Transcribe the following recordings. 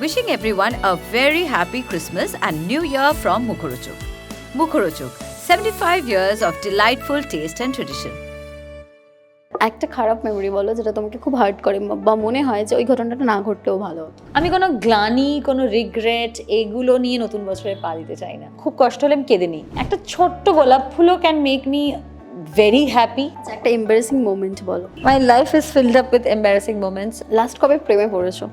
Wishing everyone a very happy Christmas and New Year from Mukhorochuk. Mukhorochuk, 75 years of delightful taste and tradition. একটা খারাপ memory বলো যেটা তোমাকে খুব heart করে বা মনে হয় যে ওই ঘটনাটা না ঘটলেও ভালো। আমি কোনো গ্লানি কোনো রিগ্রেট এগুলো নিয়ে নতুন বছরে পা দিতে চাই না খুব কষ্ট হলে আমি কেঁদে নিই একটা ছোট্ট গোলাপ ফুলও can make me very happy একটা এম্বারেসিং মোমেন্ট বলো my life is filled up with embarrassing moments last কবে প্রেমে পড়েছো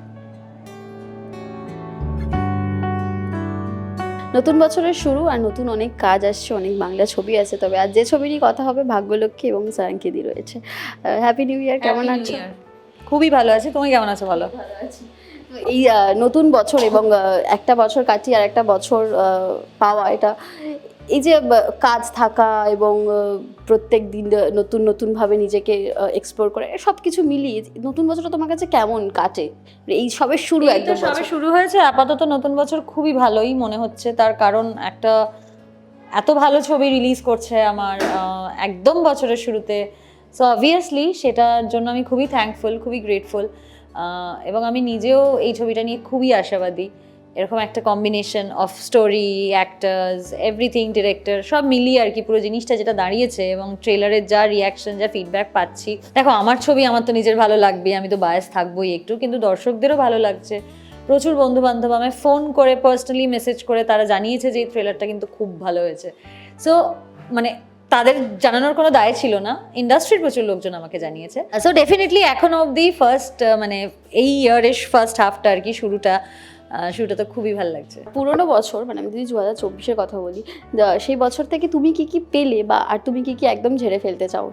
নতুন বছরের শুরু আর নতুন অনেক কাজ আসছে অনেক বাংলা ছবি আছে। তবে আর যে ছবি নিয়ে কথা হবে ভাগ্যলক্ষ্মী এবং সারাঙ্কিদি রয়েছে। হ্যাপি নিউ ইয়ার কেমন আছো? খুবই ভালো আছে। তুমি কেমন আছো বলো? তো এই নতুন বছর এবং একটা বছর কাটিয়ে আর একটা বছর পাওয়া এটা এই যে কাজ থাকা এবং প্রত্যেক দিন নতুন নতুন ভাবে নিজেকে এক্সপ্লোর করে সব কিছু মিলিয়ে নতুন বছরটা তোমার কাছে কেমন কাটে? এই সবের শুরু তো একদম সবে শুরু হয়েছে আপাতত নতুন বছর খুবই ভালোই মনে হচ্ছে তার কারণ একটা এত ভালো ছবি রিলিজ করছে আমার একদম বছরের শুরুতে। সো অবভিয়াসলি সেটার জন্য আমি খুবই থ্যাঙ্কফুল খুবই গ্রেটফুল এবং আমি নিজেও এই ছবিটা নিয়ে খুবই আশাবাদী। এরকম একটা combination of story actors everything director সব মিলিয়ে আর কি পুরো জিনিসটা যেটা দাঁড়িয়েছে এবং ট্রেলারের যা রিয়াকশন যা ফিডব্যাক পাচ্ছি। দেখো, আমার ছবি আমার তো নিজের ভালো লাগবে আমি তো বায়াস থাকবোই একটু, কিন্তু দর্শকদেরও ভালো লাগছে। প্রচুর বন্ধু বান্ধব আমায় ফোন করে পার্সোনালি মেসেজ করে, তারা জানিয়েছে যে এই ট্রেলারটা কিন্তু খুব ভালো হয়েছে। সো মানে তাদের জানানোর কোনো দায় ছিল না ইন্ডাস্ট্রির প্রচুর লোকজন আমাকে জানিয়েছে। সো ডেফিনেটলি এখনও অবধি ফার্স্ট মানে এই ইয়ারের ফার্স্ট হাফটা আর কি শুরুটা শুরুটা তো খুবই ভালো লাগছে। পুরোনো বছর মানে আমি যদি দু হাজার চব্বিশের কথা বলি সেই বছর থেকে তুমি কি কি পেলে বা আর তুমি কি কি একদম ঝেড়ে ফেলতে চাও?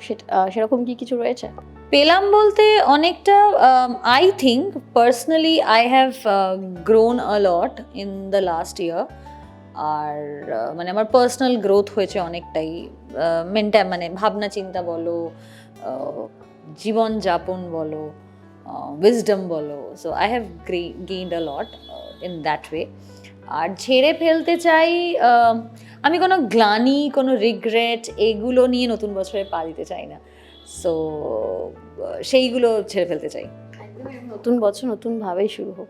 সেরকম কি কিছু রয়েছে? পেলাম বলতে অনেকটা I think personally I have grown a lot in the last year আর মানে আমার পার্সোনাল গ্রোথ হয়েছে অনেকটাই মেনটা মানে ভাবনা চিন্তা বলো জীবনযাপন বলো উইজডম বলো। So I have gained a lot in that way আর ঝেড়ে ফেলতে চাই আমি কোনো গ্লানি কোনো রিগ্রেট এগুলো নিয়ে নতুন বছরে পা দিতে চাই না। সো সেইগুলো ছেড়ে ফেলতে চাই। নতুন বছর নতুন ভাবেই শুরু হোক।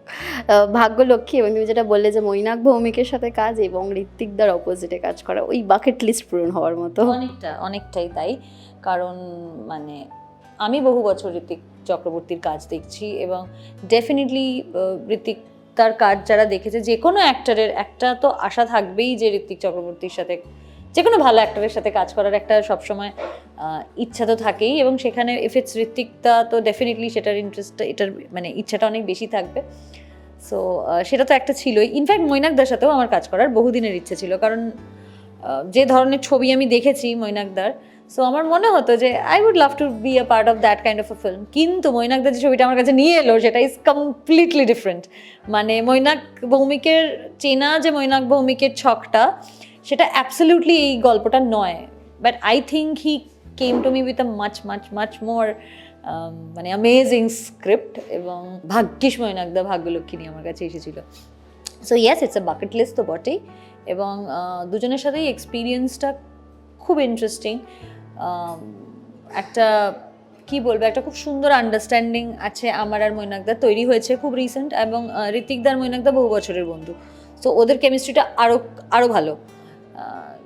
ভাগ্যলক্ষ্মী এবং তুমি যেটা বললে যে মৈনাক ভৌমিকের সাথে কাজ এবং ঋত্বিকদার অপোজিটে কাজ করা ওই বাকেট লিস্ট পূরণ হওয়ার মতো। অনেকটা অনেকটাই তাই। কারণ মানে আমি বহু বছর ঋত্বিক চক্রবর্তীর কাজ দেখছি এবং ডেফিনেটলি ঋতিক তার কাজ যারা দেখেছে, যে কোনো অ্যাক্টারের একটা তো আশা থাকবেই যে ঋতিক চক্রবর্তীর সাথে, যে কোনো ভালো অ্যাক্টরের সাথে কাজ করার একটা সবসময় ইচ্ছা তো থাকেই এবং সেখানে ইফ ইটস ঋত্বিকটা তো ডেফিনেটলি সেটার ইন্টারেস্টটা এটার মানে ইচ্ছাটা অনেক বেশি থাকবে। সো সেটা তো একটা ছিলই। ইনফ্যাক্ট মৈনাকদার সাথেও আমার কাজ করার বহুদিনের ইচ্ছে ছিল। কারণ যে ধরনের ছবি আমি দেখেছি মৈনাকদার সো আমার মনে হতো যে I would love to be a part of that kind of a film কিন্তু মৈনাকদার যে ছবিটা আমার কাছে নিয়ে এলো, সেটা ইজ কমপ্লিটলি ডিফারেন্ট মানে মৈনাক ভৌমিকের, চেনা যে মৈনাক ভৌমিকের ছকটা, সেটা অ্যাবসলিউটলি এই গল্পটা নয়। But I think he came to me with a much much much more মানে অ্যামেজিং স্ক্রিপ্ট এবং ভাগ্যিস মৈনাকদা ভাগ্যলক্ষ্মী আমার কাছে এসেছিল। So yes it's a bucket list তো বটেই এবং দুজনের সাথেই এক্সপিরিয়েন্সটা খুব ইন্টারেস্টিং একটা কি বলব একটা খুব সুন্দর আন্ডারস্ট্যান্ডিং আছে আমার আর মৈনাকদার তৈরি হয়েছে খুব রিসেন্ট এবং আহ, ঋত্বিকদার মৈনাকদা বহু বছরের বন্ধু। তো ওদের কেমিস্ট্রিটা আরও আরও ভালো।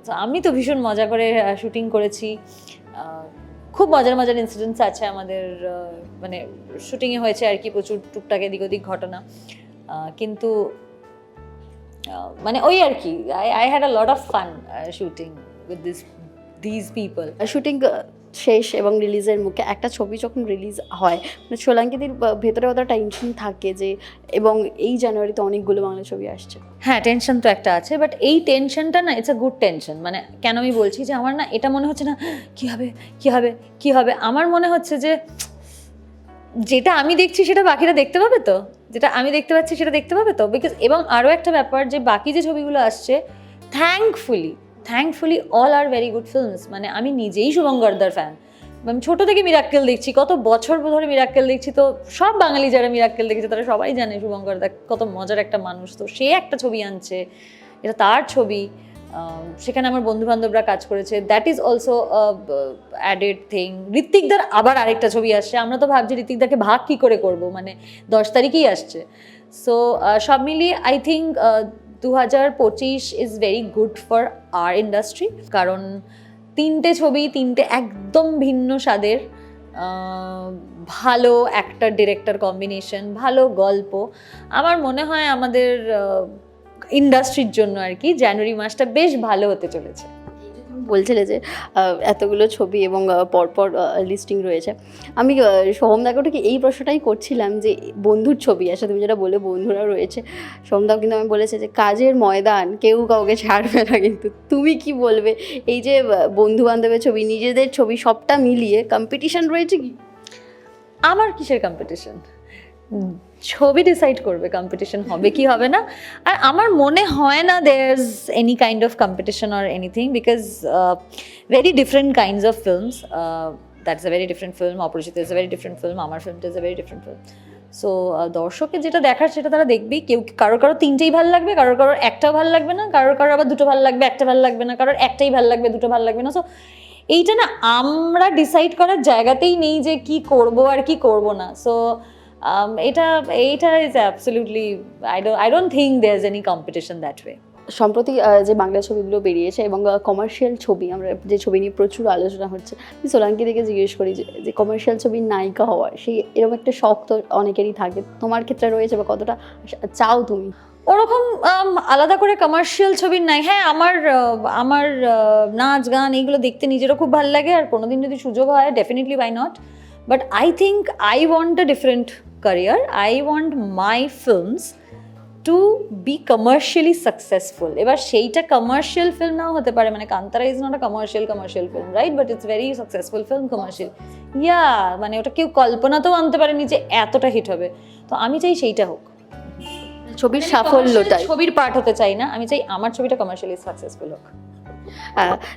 তো আমি তো ভীষণ মজা করে শুটিং করেছি। খুব মজার মজার ইনসিডেন্টস আছে আমাদের মানে শুটিংয়ে হয়েছে আর কি প্রচুর টুকটাক এদিক ওদিক ঘটনা। কিন্তু মানে ওই আর কি I I had a lot of fun shooting with this these people shooting শেষ এবং রিলিজের মুখে একটা ছবি যখন রিলিজ হয় মানে সোলাঙ্কিদির ভেতরে ওটা টেনশন থাকে যে এবং এই জানুয়ারিতে অনেকগুলো বাংলা ছবি আসছে। হ্যাঁ টেনশন তো একটা আছে বাট এই টেনশনটা না ইটস আ গুড টেনশন মানে কেন আমি বলছি যে আমার না এটা মনে হচ্ছে না কি হবে কি হবে কি হবে? আমার মনে হচ্ছে যে যেটা আমি দেখছি সেটা বাকিরা দেখতে পাবে তো? যেটা আমি দেখতে পাচ্ছি সেটা দেখতে পাবে তো? বিকজ এবং আরও একটা ব্যাপার যে বাকি যে ছবিগুলো আসছে thankfully thankfully all are very good films মানে আমি নিজেই শুভঙ্করদার ফ্যান আমি ছোটো থেকে মিরাক্কেল দেখছি, কত বছর ধরে মিরাক্কেল দেখছি তো সব বাঙালি যারা মিরাক্কেল দেখেছে, তারা সবাই জানে শুভঙ্কর দা কত মজার একটা মানুষ। তো সে একটা ছবি আনছে, এটা তার ছবি। সেখানে আমার বন্ধু বান্ধবরা কাজ করেছে। That is also added thing ঋত্বিকদার আবার আরেকটা ছবি আসছে। আমরা তো ভাবছি ঋত্বিকদাকে ভাগ কী করে করব? মানে দশ তারিখেই আসছে। সো সব মিলিয়ে আই থিঙ্ক দু হাজার পঁচিশ is very good for our industry কারণ তিনটে ছবি তিনটে একদম ভিন্ন স্বাদের ভালো অ্যাক্টার ডিরেক্টর কম্বিনেশন ভালো গল্প। আমার মনে হয় আমাদের ইন্ডাস্ট্রির জন্য আর কি জানুয়ারি মাসটা বেশ ভালো হতে চলেছে। বলছিলে যে এতগুলো ছবি এবং পরপর লিস্টিং রয়েছে। আমি সোহমদাকে ওটাকে এই প্রশ্নটাই করছিলাম যে, বন্ধুর ছবি আসলে তুমি যেটা বলে বন্ধুরা রয়েছে সোহমদাও কিন্তু আমি বলেছে যে, কাজের ময়দান, কেউ কাউকে ছাড়বে না কিন্তু তুমি কি বলবে? এই যে বন্ধু বান্ধবের ছবি, নিজেদের ছবি সবটা মিলিয়ে কম্পিটিশন রয়েছে কি? আমার কিসের কম্পিটিশন ছবি ডিসাইড করবে কম্পিটিশন হবে কি হবে না। আর আমার মনে হয় না there is any kind of competition or anything because very different kinds of films that's a very different film Aparichito is a very different film আমার ফিল্মটা is a very different film so দর্শকের যেটা দেখার সেটা তারা দেখবেই, কেউ কারোর কারও তিনটেই ভালো লাগবে, কারোর কারোর একটাও ভালো লাগবে না, কারোর কারোর আবার দুটো ভালো লাগবে, একটা ভালো লাগবে না, কারোর একটাই ভালো লাগবে, দুটো ভালো লাগবে না। সো এইটা না আমরা ডিসাইড করার জায়গাতেই নেই যে কি করব আর কি করব না। সো এটা এইটা is absolutely I don't I don't think there is any competition that way সম্প্রতি যে বাংলা ছবিগুলো বেরিয়েছে এবং কমার্শিয়াল ছবি আমরা যে ছবি নিয়ে প্রচুর আলোচনা হচ্ছে সোলাঙ্কি থেকে জিজ্ঞেস করি যে- কমার্শিয়াল ছবির নায়িকা হওয়ার সেই এরকম একটা শখ তো অনেকেরই থাকে। তোমার ক্ষেত্রে রয়েছে বা কতটা চাও তুমি? ওরকম um, আলাদা করে কমার্শিয়াল ছবির নাই। হ্যাঁ আমার আমার নাচ গান এইগুলো দেখতে নিজেরও খুব ভালো লাগে আর কোনোদিন যদি সুযোগ হয় definitely why not but I think I want a different career I want my films to be commercially successful এবার সেইটা কমার্শিয়াল ফিল্ম নাও হতে পারে। মানে Kantara is not a commercial commercial film right but it's very successful film commercial yeah মানে ওটা কেউ কল্পনাতেও আনতে পারেনি যে এতটা হিট হবে। তো আমি চাই সেইটা হোক। ছবির মানে commercial ছবির পার্ট হতে চাই না। আমি চাই আমার ছবিটা কমার্শিয়ালি সাকসেসফুল হোক।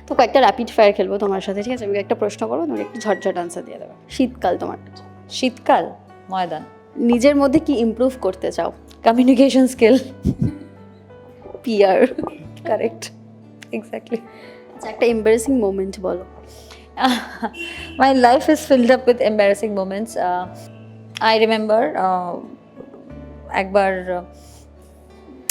তো কয়েকটা র্যাপিড ফায়ার খেলব তোমার সাথে ঠিক আছে? আমি একটা প্রশ্ন করব তুমি একটু ঝটঝট আনসার দিয়ে দেবে। শীতকাল তোমার। শীতকাল? ময়দান। নিজের মধ্যে কি ইমপ্রুভ করতে চাও? Communication skill peer correct exactly আচ্ছা একটা এম্বারেসিং মোমেন্ট বলো। My life is filled up with embarrassing moments. Uh, I remember uh, একবার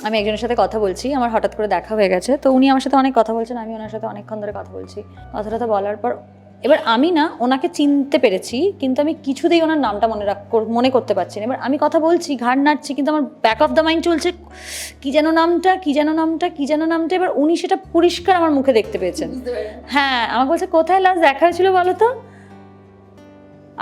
আমি একজনের সাথে কথা বলছি আমার হঠাৎ করে দেখা হয়ে গেছে। তো উনি আমার সাথে অনেক কথা বলছেন আমি ওনার সাথে অনেকক্ষণ ধরে কথা বলছি। কথা টথা বলার পর এবার আমি না ওনাকে চিনতে পেরেছি কিন্তু আমি কিছুতেই ওনার নামটা মনে রাখ মনে করতে পারছি না। এবার আমি কথা বলছি ঘাড় নাড়ছি কিন্তু আমার ব্যাক অফ দ্য মাইন্ড চলছে কি যেন নামটা কি যেন নামটা কি যেন নামটা এবার উনি সেটা পরিষ্কার আমার মুখে দেখতে পেয়েছেন। হ্যাঁ আমাকে বলছে কোথায় লাস্ট দেখা হয়েছিল বলো তো?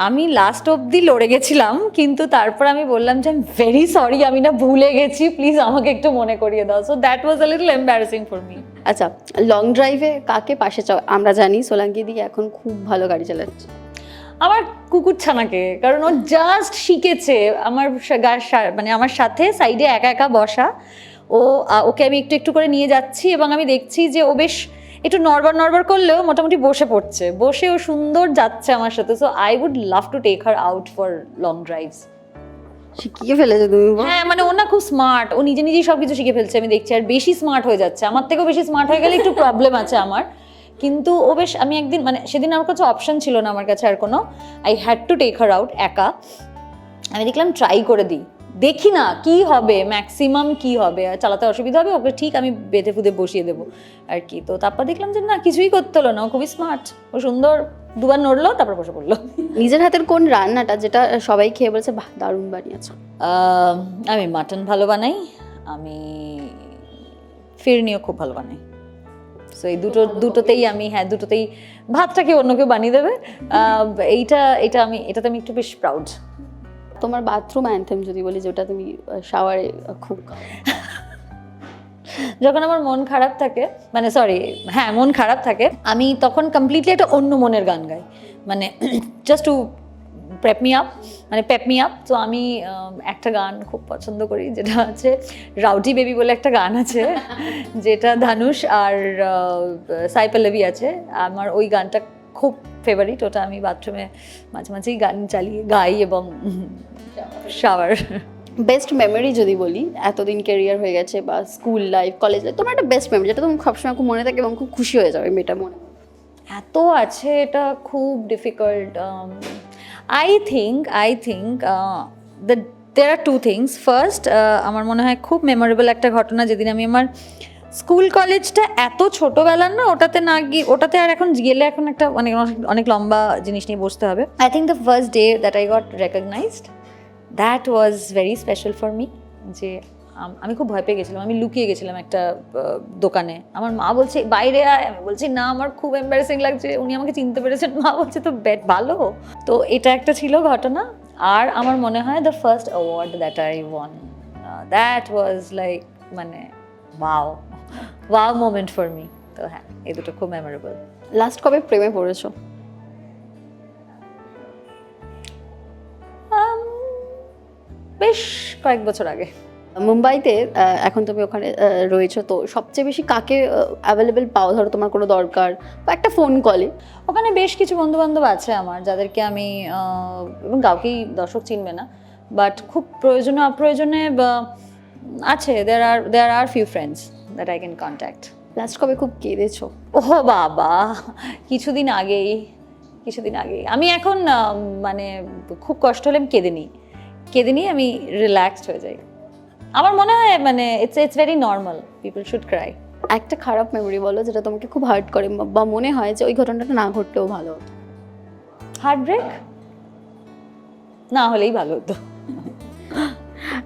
আমি লাস্ট অবধি লড়ে গেছিলাম কিন্তু তারপর আমি বললাম যে ভেরি সরি আমি না ভুলে গেছি প্লিজ আমাকে একটু মনে করিয়ে দাও। So that was a little embarrassing for me আচ্ছা লং ড্রাইভে কাকে পাশে চাও? আমরা জানি সোলাঙ্কি দি এখন খুব ভালো গাড়ি চালাচ্ছে। আমার কুকুর ছানাকে কারণ ও জাস্ট শিখেছে আমার মানে আমার সাথে সাইডে একা একা বসা। ও ওকে আমি একটু একটু করে নিয়ে যাচ্ছি এবং আমি দেখছি যে ও বেশ একটু নড়বড় নড়বড় করলেও মোটামুটি বসে পড়ছে। বসে ও সুন্দর যাচ্ছে আমার সাথে। So I would love to take her out for long drives শিখিয়ে ফেলেছো তুমি হ্যাঁ মানে ও না খুব স্মার্ট ও নিজে নিজেই সবকিছু শিখে ফেলছে আমি দেখছি। আর বেশি স্মার্ট হয়ে যাচ্ছে। আমার থেকেও বেশি স্মার্ট হয়ে গেলে একটু প্রবলেম আছে আমার। কিন্তু ও বেশ আমি একদিন মানে সেদিন আমার কাছে অপশন ছিল না আমার কাছে আর কোনো। I had to take her out একা। আমি দেখলাম ট্রাই করে দিই। দেখি না কি হবে ম্যাক্সিমাম কি হবে আর চালাতে অসুবিধা হবে ওকে ঠিক আমি বেঁধে ফুদে বসিয়ে দেবো আর কি। তো তারপর দেখলাম যে না কিছুই করতে হলো না ও খুবই স্মার্ট ও সুন্দর। দুবার নড়লো তারপর বসে পড়ল। নিজের হাতের কোন রান্নাটা যেটা সবাই খেয়ে বলছে বাহ দারুণ বানিয়েছো আমি মাটন ভালো বানাই আমি ফিরনিও খুব ভালো বানাই। সো এই দুটো দুটোতেই আমি হ্যাঁ দুটোতেই ভাতটাকে অন্য কেউ বানিয়ে দেবে। এইটা এটা আমি এটাতে আমি একটু বেশ প্রাউড তোমার বাথরুম অ্যান্থেম যদি বলি যেটা তুমি শাওয়ারে খুব যখন আমার মন খারাপ থাকে মানে সরি হ্যাঁ মন খারাপ থাকে আমি তখন কমপ্লিটলি একটা অন্য মনের গান গাই। মানে just to prep me up মানে পেপ মি আপ তো আমি একটা গান খুব পছন্দ করি যেটা আছে রাউডি বেবি বলে একটা গান আছে যেটা ধানুষ আর সাই পল্লবী আছে। আমার ওই গানটা খুব ফেভারিট ওটা আমি বাথরুমে মাঝে মাঝেই গান চালিয়ে গাই এবং শাওয়ার বেস্ট মেমোরি যদি বলি এতদিন ক্যারিয়ার হয়ে গেছে বা স্কুল লাইফ কলেজ লাইফ তোমার একটা বেস্ট মেমোরি যেটা তোমার সবসময় খুব মনে থাকে এবং খুব খুশি হয়ে যাবে মেয়েটা মনে এত আছে এটা খুব difficult I think I think the there are two things first আমার মনে হয় খুব মেমোরেবল একটা ঘটনা যেদিন আমি আমার স্কুল কলেজটা এত ছোটোবেলার না, ওটাতে না গিয়ে, ওটাতে আর এখন গেলে এখন একটা অনেক, অনেক- লম্বা জিনিস নিয়ে বসতে হবে। I think the first day that I got recognised that was very special for me যে আমি খুব ভয় পেয়ে গেছিলাম। আমি লুকিয়ে গেছিলাম একটা দোকানে। আমার মা বলছে, বাইরে আয়। আমি বলছি, না, আমার খুব এম্বারেসিং লাগছে। উনি আমাকে চিনতে পেরেছেন। মা বলছে, তো বেট ভালো? তো এটা একটা ছিল ঘটনা। আর আমার মনে হয় the first award that I won that was like মানে wow wow moment for me তো হ্যাঁ এই দুটো খুব মেমোরেবল লাস্ট কবে প্রেমে পড়েছো? বেশ কয়েক বছর আগে। মুম্বাইতে এখন তুমি ওখানে রয়েছো তো সবচেয়ে বেশি কাকে অ্যাভেলেবেল পাও? ধরো তোমার কোনো দরকার বা একটা ফোন কলে ওখানে বেশ কিছু বন্ধু বান্ধব আছে আমার যাদেরকে আমি এবং কাউকেই দর্শক চিনবে না। বাট খুব প্রয়োজনে অপ্রয়োজনে আছে there are there are few friends that I can contact last কবে খুব কেঁদেছো? ওহো বাবা কিছুদিন আগেই কিছুদিন আগেই। আমি এখন মানে খুব কষ্ট হলে আমি কেঁদে নিই। কেঁদে নিয়ে আমি রিল্যাক্সড হয়ে যাই। আমার মনে হয় মানে it's it's very normal people should cry একটা খারাপ মেমোরি বলো যেটা তোমাকে খুব হার্ট করে বা মনে হয় যে ওই ঘটনাটা না ঘটলেও ভালো হতো। হার্ট ব্রেক না হলেই ভালো হতো।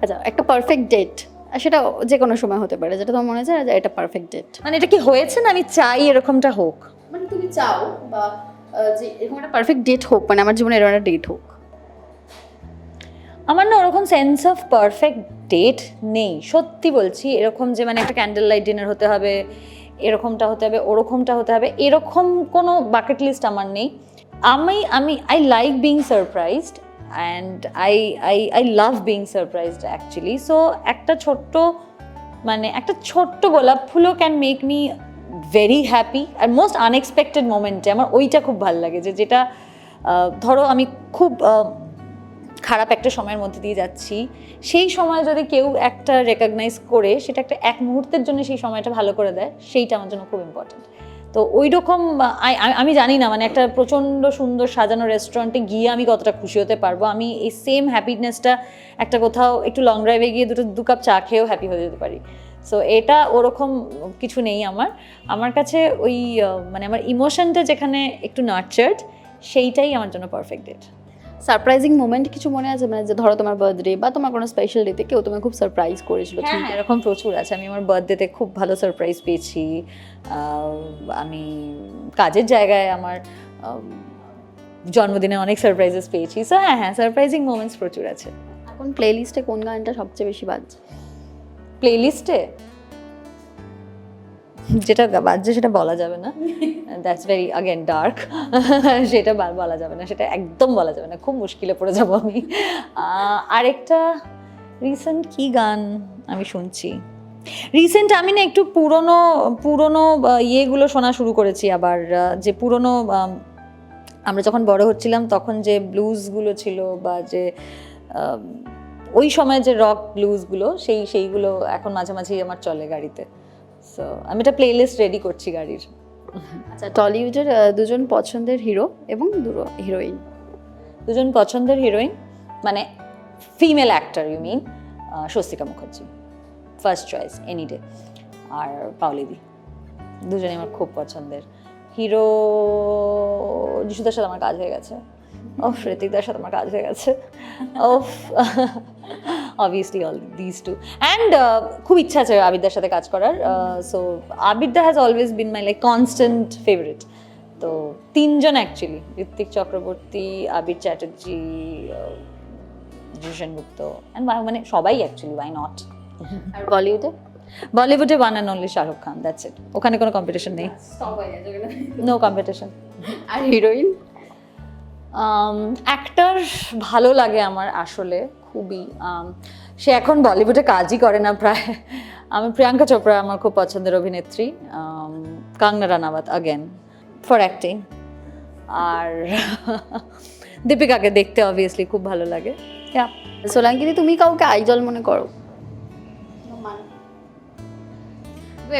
আচ্ছা একটা পারফেক্ট ডেট সেটা যে কোনো সময় হতে পারে যেটা তোমার মনে হয় যে এটা পারফেক্ট ডেট মানে এটা কি হয়েছে না আমি চাই এরকমটা হোক? মানে তুমি চাও বা যে এরকম একটা পারফেক্ট ডেট হোক মানে আমার জীবনে এরকম একটা ডেট হোক। আমার না ওরকম সেন্স অফ পারফেক্ট ডেট নেই সত্যি বলছি। এরকম যে মানে একটা ক্যান্ডেল লাইট ডিনার হতে হবে এরকমটা হতে হবে ওরকমটা হতে হবে এরকম কোনো বাকেট লিস্ট আমার নেই। আমি আমি I like being surprised and I I I love being surprised actually so একটা ছোট্ট মানে একটা ছোট্ট গোলাপ ফুলও can make me very happy R most unexpected মোমেন্টে আমার ওইটা খুব ভালো লাগে যে যেটা ধরো আমি খুব খারাপ একটা সময়ের মধ্যে দিয়ে যাচ্ছি। সেই সময় যদি কেউ একটা রেকগনাইজ করে, সেটা একটা এক মুহূর্তের জন্য সেই সময়টা ভালো করে দেয়, সেইটা আমার জন্য খুব ইম্পর্টেন্ট তো ওই রকম আমি জানি না মানে একটা প্রচণ্ড সুন্দর সাজানো রেস্টুরেন্টে গিয়ে আমি কতটা খুশি হতে পারব। আমি এই সেম হ্যাপিনেসটা একটা কোথাও একটু লং ড্রাইভে গিয়ে দুটো, দু কাপ চা খেয়েও হ্যাপি হয়ে যেতে পারি। সো এটা ওরকম কিছু নেই আমার। আমার কাছে ওই মানে আমার ইমোশনটা যেখানে একটু নার্চার্ড সেইটাই আমার জন্য পারফেক্ট ডেট সারপ্রাইজিং মোমেন্ট কিছু মনে আছে? মানে যে ধরো তোমার বার্থডে বা তোমার কোনো স্পেশাল ডেতে কেউ তোমায় খুব সারপ্রাইজ করেছিল। হ্যাঁ এরকম প্রচুর আছে। আমি আমার বার্থডেতে খুব ভালো সারপ্রাইজ পেয়েছি। আমি কাজের জায়গায় আমার জন্মদিনে অনেক সারপ্রাইজেস পেয়েছি। সো হ্যাঁ হ্যাঁ সারপ্রাইজিং মোমেন্টস প্রচুর আছে। এখন প্লে লিস্টে কোন গানটা সবচেয়ে বেশি বাজছে? প্লেলিস্টে যেটা বাজছে সেটা বলা যাবে না। দ্যাটস ভেরি আগেন ডার্ক সেটা বলা যাবে না, সেটা একদম বলা যাবে না। খুব মুশকিলে পড়ে যাব আমি। আরেকটা রিসেন্ট কি গান আমি শুনছি? রিসেন্ট আমি না একটু পুরনো পুরনো ইয়েগুলো শোনা শুরু করেছি আবার যে পুরনো আমরা যখন বড় হচ্ছিলাম তখন যে ব্লুজগুলো ছিল বা যে ওই সময় যে রক ব্লুজগুলো সেই, সেইগুলো এখন মাঝে মাঝেই আমার চলে গাড়িতে। সো আমি একটা প্লেলিস্ট রেডি করছি গাড়ির। আচ্ছা টলিউডের দুজন পছন্দের হিরো এবং দুটো হিরোইন দুজন পছন্দের হিরোইন মানে female actor you mean Swastika Mukherjee. First choice any day আর পাওলিদি দুজনে আমার খুব পছন্দের। হিরো যিশুদার সাথে আমার কাজ হয়ে গেছে। ওফ ঋতিকদার সাথে আমার কাজ হয়ে গেছে। ওফ। Obviously all this two and খুব ইচ্ছা আছে আবিরদার সাথে কাজ করার so আবিরদা has always been my like constant favourite তো তিনজন অ্যাকচুয়ালি ঋত্বিক চক্রবর্তী আবির চ্যাটার্জি গুপ্ত অ্যান্ড মানে সবাই অ্যাকচুয়ালি ওয়াই নট আর বলিউডে? বলিউডে one and only Shahrukh Khan that's it ওখানে কোনো কম্পিটিশন নেই। নো কম্পিটিশন আর হিরোইন? অ্যাক্টর ভালো লাগে আমার আসলে। খুবই সে এখন বলিউডে কাজই করে না প্রায়। আমি প্রিয়াঙ্কা চোপড়া আমার খুব পছন্দের অভিনেত্রী Kangana Ranaut again for acting আর দীপিকাকে দেখতে অবভিয়াসলি খুব ভালো লাগে। সোলাঙ্কিদি তুমি কাউকে আইজল মনে করো?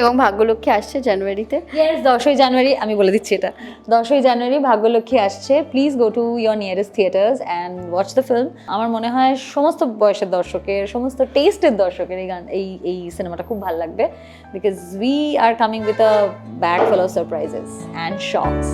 এবং ভাগ্যলক্ষ্মী আসছে জানুয়ারিতে। দশই জানুয়ারি, আমি বলে দিচ্ছি এটা। দশই জানুয়ারি ভাগ্যলক্ষ্মী আসছে। Please go to your nearest theatres and watch the film আমার মনে হয় সমস্ত বয়সের দর্শকের, সমস্ত টেস্টের দর্শকের এই গান, এই এই সিনেমাটা খুব ভালো লাগবে। Because we are coming with a bagful surprises and shocks